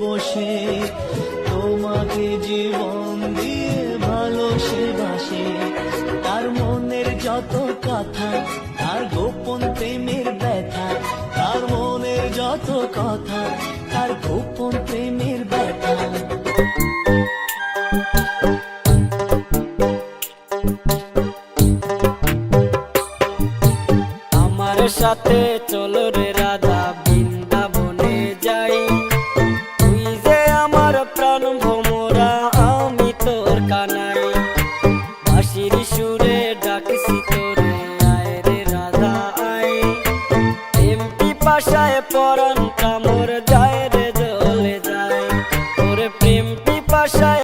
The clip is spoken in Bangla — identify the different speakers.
Speaker 1: বসে তোমাকে জীবন দিয়ে বাসে। তার মনের যত কথা, তার গোপন প্রেমের ব্যথা, তার মনের যত কথা, তার গোপন প্রেমের ব্যথা।
Speaker 2: আমার সাথে চলো রে রাধা। পরন কামর যায়।